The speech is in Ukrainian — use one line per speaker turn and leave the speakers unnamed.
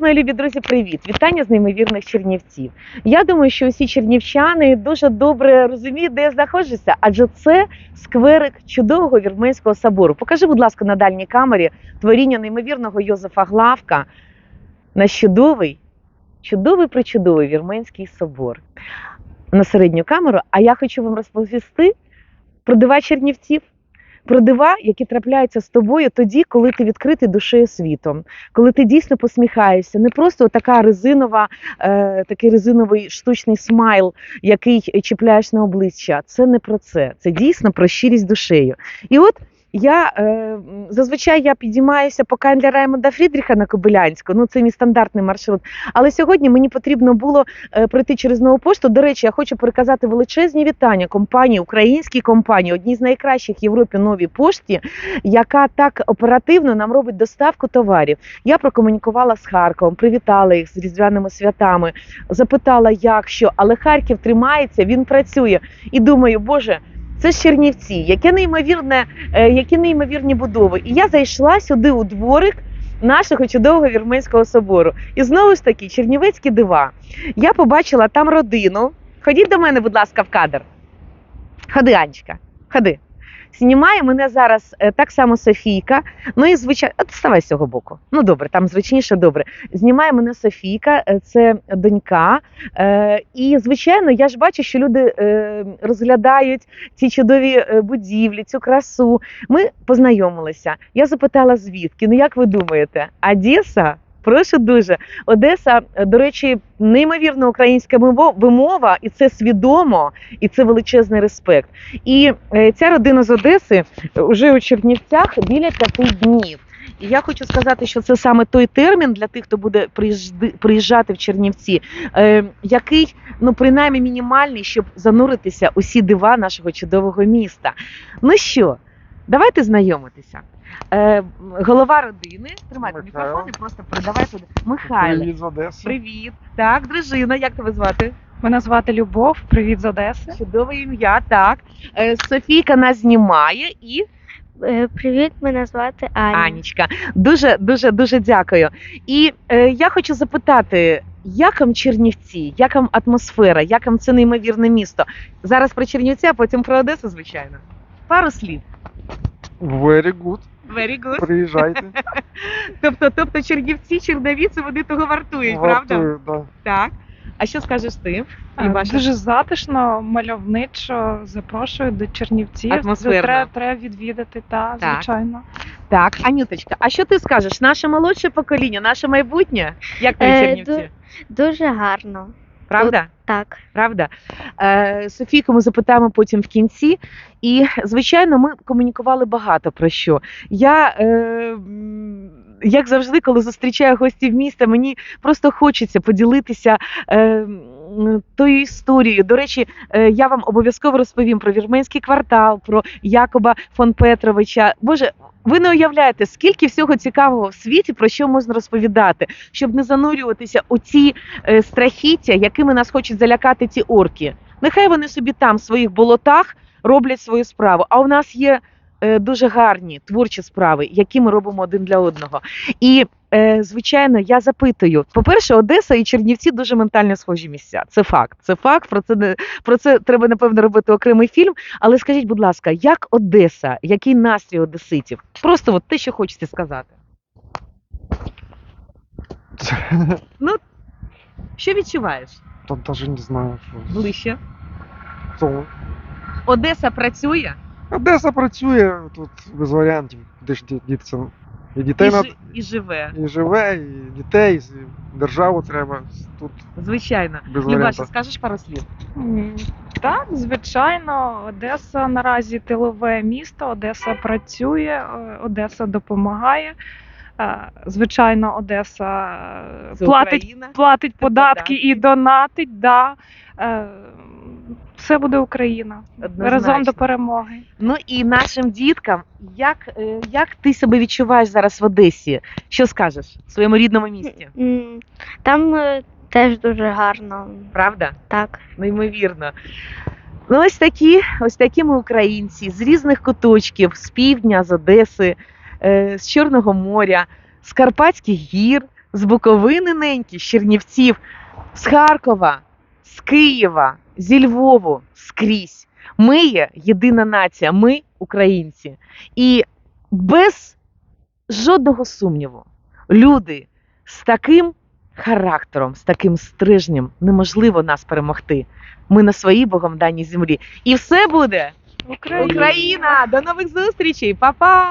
мої любі друзі, привіт! Вітання з неймовірних Чернівців. Я думаю, що усі чернівчани дуже добре розуміють, де я знаходжуся, адже це скверик чудового Вірменського собору. Покажи, будь ласка, на дальній камері творіння неймовірного Йозефа Главка на чудовий, чудовий причудовий Вірменський собор. На середню камеру. А я хочу вам розповісти про дива Чернівців. Про дива, які трапляються з тобою тоді, коли ти відкритий душею світом, коли ти дійсно посміхаєшся, не просто така резинова, е, такий резиновий штучний смайл, який чіпляєш на обличчя. Це не про це. Це дійсно про щирість душею. І от я е, зазвичай я підіймаюся по Кайнля Раймонда Фрідріха на Кобилянську. Ну це мій стандартний маршрут. Але сьогодні мені потрібно було е, пройти через нову пошту. До речі, я хочу переказати величезні вітання компанії, українській компанії, одній з найкращих в Європі новій пошті, яка так оперативно нам робить доставку товарів. Я прокомунікувала з Харковом, привітала їх з різдвяними святами, запитала, як що, але Харків тримається, він працює. І думаю, Боже. Це Чернівці, яке неймовірне, е, які неймовірні будови. І я зайшла сюди у дворик нашого чудового Вірменського собору. І знову ж таки, чернівецькі дива. Я побачила там родину. Ходіть до мене, будь ласка, в кадр. Ходи, Анечка, ходи. Знімає мене зараз е, так само Софійка. Ну і звичайно, от ставай з цього боку. Ну добре, там звичніше добре. Знімає мене Софійка, е, це донька. Е, І звичайно, я ж бачу, що люди розглядають ці чудові будівлі, цю красу. Ми познайомилися. Я запитала, звідки. Ну як ви думаєте, Одеса? Прошу дуже. Одеса, е, до речі, неймовірна українська вимова, і це свідомо, і це величезний респект. І е, ця родина з Одеси вже у Чернівцях біля п'яти днів. І я хочу сказати, що це саме той термін для тих, хто буде приїжджати в Чернівці, е, який ну принаймні мінімальний, щоб зануритися у всі дива нашого чудового міста. Ну що, давайте знайомитися. Е, голова родини, тримайте
Михайло.
мікрофон і просто передавай туди. Михайло.
Привіт з Одеси.
Привіт. Так, дружина, як тебе звати?
Мене звати Любов. Привіт з Одеси.
Чудове ім'я, так. Е, Софійка нас знімає і
Е, Привіт, мене звати Аня.
Анічка. Дуже, дуже, дуже дякую. І е, я хочу запитати, як вам Чернівці, як вам атмосфера, як вам це неймовірне місто? Зараз про Чернівці, а потім про Одесу, звичайно. Пару слів.
Very good.
Very good.
Приїжджайте.
Тобто, тобто Чернівці, Черновіці, вони того вартують, правда?
Вартую, да.
Так. А що скажеш ти? І
Е,
ваша
Дуже затишно, мальовничо. Запрошую до Чернівців.
Атмосферно.
Треба, треба відвідати, та,
Так.
звичайно.
Так, Анюточка, а що ти скажеш? Наше молодше покоління, наше майбутнє? Як тобі
Е,
Чернівці?
Дуже гарно.
Правда?
Так.
Правда? Е, Софійку ми запитаємо потім в кінці. І, звичайно, ми комунікували багато про що. Я, е, як завжди, коли зустрічаю гостів міста, мені просто хочеться поділитися е, тою історією. До речі, е, я вам обов'язково розповім про вірменський квартал, про Якоба фон Петровича. Боже. Ви не уявляєте, скільки всього цікавого в світі про що можна розповідати, щоб не занурюватися у ці е, страхіття, якими нас хочуть залякати ці орки. Нехай вони собі там, в своїх болотах, роблять свою справу. А у нас є дуже гарні творчі справи, які ми робимо один для одного. І, е, звичайно, я запитую: по-перше, Одеса і Чернівці дуже ментально схожі місця. Це факт. Це факт. Про це не про це треба напевно робити окремий фільм. Але скажіть, будь ласка, як Одеса, який настрій одеситів? Просто от те, що хочеться сказати. Ну, що відчуваєш?
Та навіть не знаю.
Ближче. Одеса працює
Одеса працює тут без варіантів. Де ж ді- дітися? І дітей
і,
над...
і живе.
і живе, і дітей, і державу треба. Тут
Звичайно.
без
скажеш пару слів?
М, Так, звичайно, Одеса наразі тилове місто, Одеса працює, е, Одеса допомагає. Е, Звичайно, Одеса е,
Це
платить,
Україна.
платить податки
податки.
і донатить. Да. Е, Все буде Україна.
Однозначно.
Разом до перемоги.
Ну і нашим діткам, як, як ти себе відчуваєш зараз в Одесі? Що скажеш в своєму рідному місті?
Там теж дуже гарно.
Правда?
Так.
Неймовірно. Ну, ось такі, ось такі ми українці з різних куточків, з півдня, з Одеси, з Чорного моря, з Карпатських гір, з Буковини неньки, з Чернівців, з Харкова, з Києва, зі Львову, скрізь. Ми є єдина нація, ми українці. І без жодного сумніву, люди з таким характером, з таким стрижнем неможливо нас перемогти. Ми на своїй Богом даній землі. І все буде
Україна!
Україна! До нових зустрічей, Па-па!